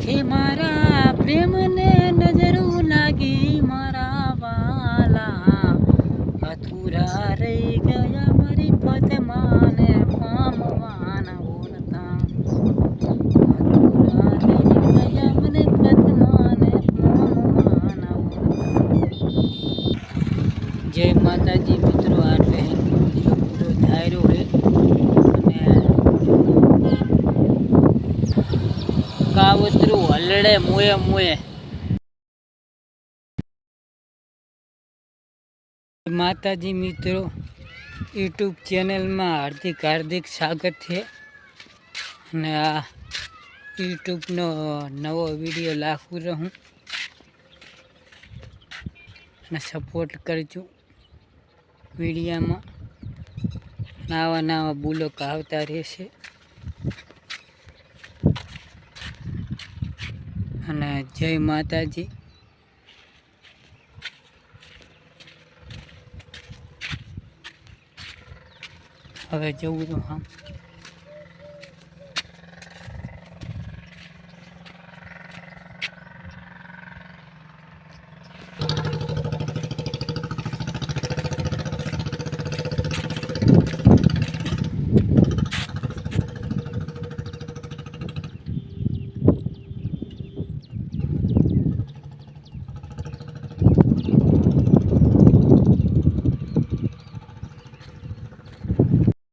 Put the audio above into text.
આંખે મારા પ્રેમને નજરો લાગી મારા વાલા. અધૂરા રહી ગયા મારી પદમાને પામવાના બોલતા અધૂરા રહી ગયા મને પદમાને પામવાના બોલતા જય માતાજી મિત્રો, આ પૂરો થાય રહ્યો છે અને કાવતરું હલડે મુએ મુએ. માતાજી મિત્રો, યુટ્યુબ ચેનલમાં હાર્દિક હાર્દિક સ્વાગત છે. અને આ યુટ્યુબનો નવો વીડિયો લાખું રહું. અને સપોર્ટ કરજો વિડીયામાં. નવા નવા બુલોક આવતા રહેશે. અને જય માતાજી. હવે જવું તો હા.